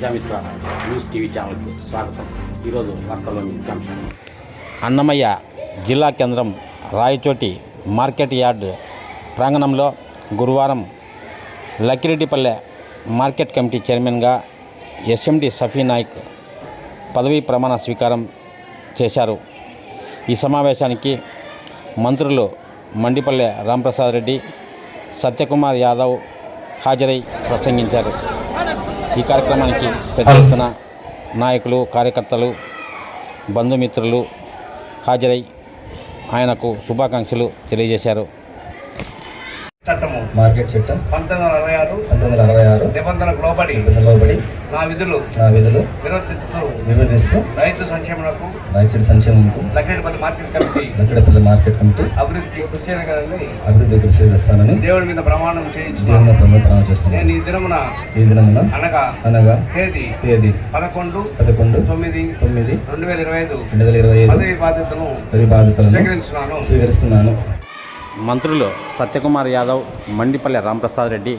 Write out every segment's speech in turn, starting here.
Prajamitra news TV ఛానల్కి స్వాగతం. ఈరోజు వార్తల్లోని ముఖ్యాంశాలు అన్నమయ్య జిల్లా కేంద్రం రాయచోటి మార్కెట్ యార్డ్ ప్రాంగణంలో గురువారం లక్కిరెడ్డిపల్లె మార్కెట్ కమిటీ చైర్మన్గా ఎస్ఎండి సఫీ నాయక్ పదవీ ప్రమాణ స్వీకారం చేశారు. ఈ సమావేశానికి మంత్రులు మండిపల్లె రాంప్రసాద్ రెడ్డి సత్యకుమార్ యాదవ్ హాజరై ప్రసంగించారు. ఈ కార్యక్రమానికి పెద్ద ఎత్తున నాయకులు కార్యకర్తలు బంధుమిత్రులు హాజరై ఆయనకు శుభాకాంక్షలు తెలియజేశారు. చట్టము. మార్కెట్ చట్టం. పంతొమ్మిది వందల అరవై ఆరు పంతొమ్మిది వందల అరవై ఆరు నిబంధనలకు లోబడి లోబడి నా విధులు నా విధులు నిర్వర్తిస్తూ నిర్వహిస్తూ రైతు సంక్షేమకు రాయచూడి సంక్షేమంకు Lakshmipalli market committee Lakkadapalli market committee అభివృద్ధికి కృషి చేయగలని అభివృద్ధి కృషి చేస్తానని దేవుడి మీద ప్రమాణం చేయించున్నాను ప్రమాణం చేస్తున్నాను. నేను ఈ దినమున ఈ దినమున అనగా అనగా తేదీ తేదీ పదకొండు పదకొండు తొమ్మిది తొమ్మిది రెండు వేల ఇరవై ఐదు రెండు వేల ఇరవై ఐదు పదవి బాధ్యతను పది బాధితులను స్వీకరించున్నాను స్వీకరిస్తున్నాను. మంత్రులు సత్యకుమార్ యాదవ్ మండిపల్లె రామప్రసాద్ రెడ్డి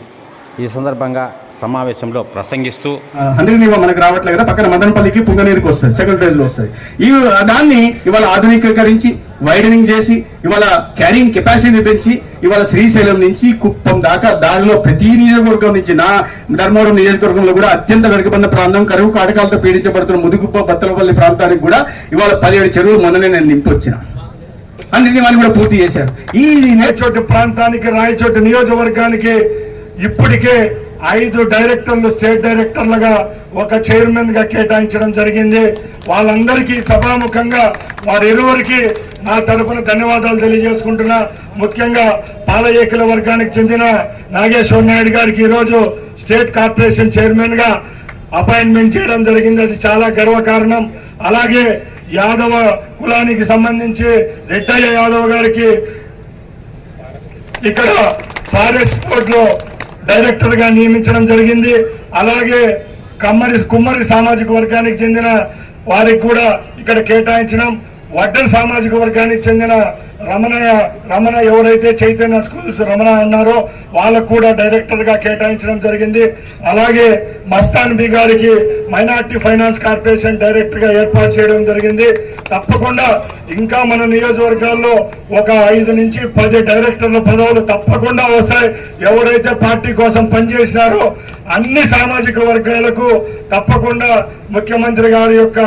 ఈ సందర్భంగా సమావేశంలో ప్రసంగిస్తూ హండ్రెడ్ మనకు రావట్లేదు కదా? పక్కన మదనపల్లికి పుంగనీరుకి వస్తుంది సెకండ్ ఫేజ్లో వస్తుంది ఈ దాన్ని ఇవాళ ఆధునికీకరించి వైడనింగ్ చేసి ఇవాళ క్యారింగ్ కెపాసిటీ పెంచి ఇవాళ శ్రీశైలం నుంచి కుప్పం దాకా దారిలో ప్రతి నియోజకవర్గం నుంచి నా ధర్మవరం నియోజకవర్గంలో కూడా అత్యంత వెనుకబడిన ప్రాంతం. కరువు కాటకాలతో పీడించబడుతున్న ముదుగుప్ప బత్తలపల్లి ప్రాంతానికి కూడా ఇవాళ పదిహేడు చెరువులు మొన్ననే నేను నింపి అన్ని అన్నింటినీ వాళ్ళు కూడా పూర్తి చేశారు. ఈ నేచోటి ప్రాంతానికి రాయచోటి నియోజకవర్గానికి ఇప్పటికే ఐదు డైరెక్టర్లు స్టేట్ డైరెక్టర్లుగా ఒక చైర్మన్గా కేటాయించడం జరిగింది. వాళ్ళందరికీ సభాముఖంగా వారిరువురికి నా తరపున ధన్యవాదాలు తెలియజేసుకుంటున్నా. ముఖ్యంగా పాలయేకుల వర్గానికి చెందిన నాగేశ్వర నాయుడు గారికి ఈరోజు స్టేట్ కార్పొరేషన్ చైర్మన్గా అపాయింట్మెంట్ చేయడం జరిగింది. అది చాలా గర్వకారణం. అలాగే యాదవ కులానికి సంబంధించి రెడ్డయ్య యాదవ్ గారికి ఇక్కడ ఫారెస్ట్ బోర్డ్లో డైరెక్టర్గా నియమించడం జరిగింది. అలాగే కమ్మరి కుమ్మరి సామాజిక వర్గానికి చెందిన వారికి కూడా ఇక్కడ కేటాయించడం. వడ్డర్ సామాజిక వర్గానికి చెందిన రమణయ్య రమణ ఎవరైతే చైతన్య స్కూల్స్ రమణ అన్నారో వాళ్ళకు కూడా డైరెక్టర్గా కేటాయించడం జరిగింది. అలాగే మస్తాన్ బి గారికి మైనార్టీ ఫైనాన్స్ కార్పొరేషన్ డైరెక్టర్గా ఏర్పాటు చేయడం జరిగింది. తప్పకుండా ఇంకా మన నియోజకవర్గాల్లో ఒక ఐదు నుంచి పది డైరెక్టర్ల పదవులు తప్పకుండా వస్తాయి. ఎవరైతే పార్టీ కోసం పనిచేసినారో అన్ని సామాజిక వర్గాలకు తప్పకుండా ముఖ్యమంత్రి గారి యొక్క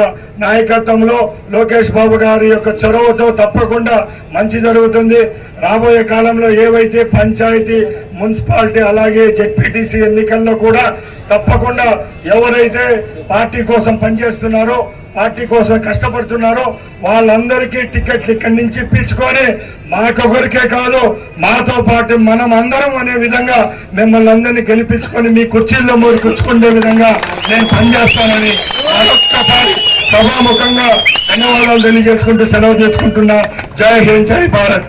నాయకత్వంలో లోకేష్ బాబు గారి యొక్క చొరవతో తప్పకుండా మంచి జరుగుతుంది. రాబోయే కాలంలో ఏవైతే పంచాయతీ మున్సిపాలిటీ అలాగే జెడ్పీటీసీ ఎన్నికల్లో కూడా తప్పకుండా ఎవరైతే పార్టీ కోసం పనిచేస్తున్నారో పార్టీ కోసం కష్టపడుతున్నారో వాళ్ళందరికీ టికెట్లు ఇక్కడి నుంచి ఇప్పించుకొని మాకొకరికే కాదు మాతో పాటు మనం అందరం అనే విధంగా మిమ్మల్ని అందరినీ గెలిపించుకొని మీ కుర్చీల్లో మూడు కూర్చుకునే విధంగా నేను పనిచేస్తానని మరొక్కసారి సభాముఖంగా ధన్యవాదాలు తెలియజేసుకుంటూ సెలవు చేసుకుంటున్నా. జై హింద్ జై Bharat.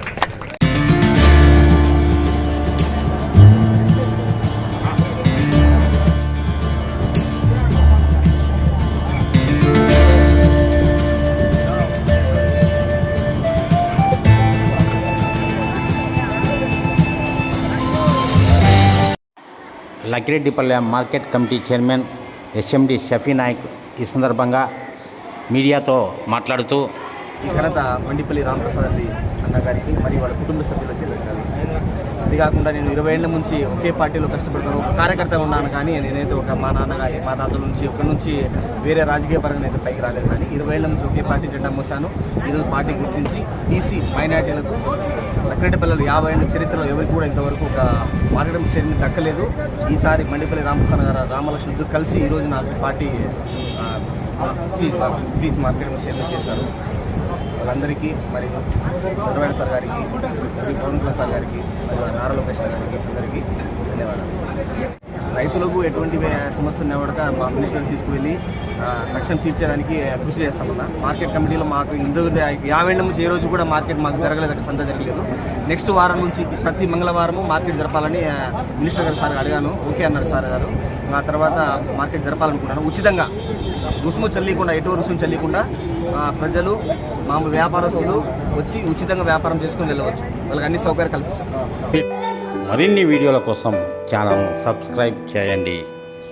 Lakkireddipalle market committee chairman SMD Shafi Nayak ఈ సందర్భంగా మీడియాతో మాట్లాడుతూ ఈ ఘనత మండిపల్లి రామప్రసాద్ అన్నగారికి అన్న గారికి మరియు వాళ్ళ కుటుంబ సభ్యులకు జరగాలి ఇది కాకుండా నేను ఇరవై ఏళ్ళ నుంచి ఒకే పార్టీలో కష్టపడుతున్నాను ఒక కార్యకర్త ఉన్నాను కానీ నేనైతే ఒక మా నాన్న కానీ మా తాతల నుంచి ఒక నుంచి వేరే రాజకీయ పరంగా అయితే పైకి రాలేదు కానీ ఇరవై ఏళ్ళ నుంచి ఒకే పార్టీ జెండా మోసాను. ఈరోజు పార్టీ గుర్తించి బీసీ మైనార్టీలకు లక్కరెడ్డిపల్లెలు యాభై ఏళ్ళ చరిత్రలో ఎవరికి కూడా ఇంతవరకు ఒక మార్కెట్ చేయడం దక్కలేదు. ఈసారి మండిపల్లి రామస్థాన్ గారు రామలక్ష్మణ్ ఇద్దరు కలిసి ఈరోజు నాకు పార్టీ ఇది మార్కెట్ చేశారు. వాళ్ళందరికీ మరి చంద్రబాబు సార్ గారికి మరియు పవన్ కళ్యాణ్ సార్ గారికి మరి నారా లోకేష్ గారికి అందరికీ ధన్యవాదాలు. రైతులకు ఎటువంటి సమస్యలు సమస్య ఉన్నా కూడా మా మినిస్టర్ తీసుకువెళ్ళి ఆ, తక్షణం తీర్చడానికి కృషి చేస్తామన్నా. మార్కెట్ కమిటీలో మాకు ఇందు యాభై నుంచి ఏ రోజు కూడా మార్కెట్ మాకు జరగలేదు అక్కడ సంత జరగలేదు. నెక్స్ట్ వారం నుంచి ప్రతి మంగళవారము మార్కెట్ జరపాలని మినిస్టర్ గారు సార్ అడిగాను. ఓకే అన్నారు సార్ గారు. ఆ తర్వాత మార్కెట్ జరపాలనుకున్నాను ఉచితంగా రుసుము చల్లికుండా ఎటువంటి రుసుము చల్లికుండా ప్రజలు మామూలు వ్యాపారస్తులు వచ్చి ఉచితంగా వ్యాపారం చేసుకుని వెళ్ళవచ్చు. వాళ్ళకి అన్ని సౌకర్యాలు కల్పించాం. మరిన్ని వీడియోల కోసం ఛానల్ సబ్స్క్రైబ్ చేయండి.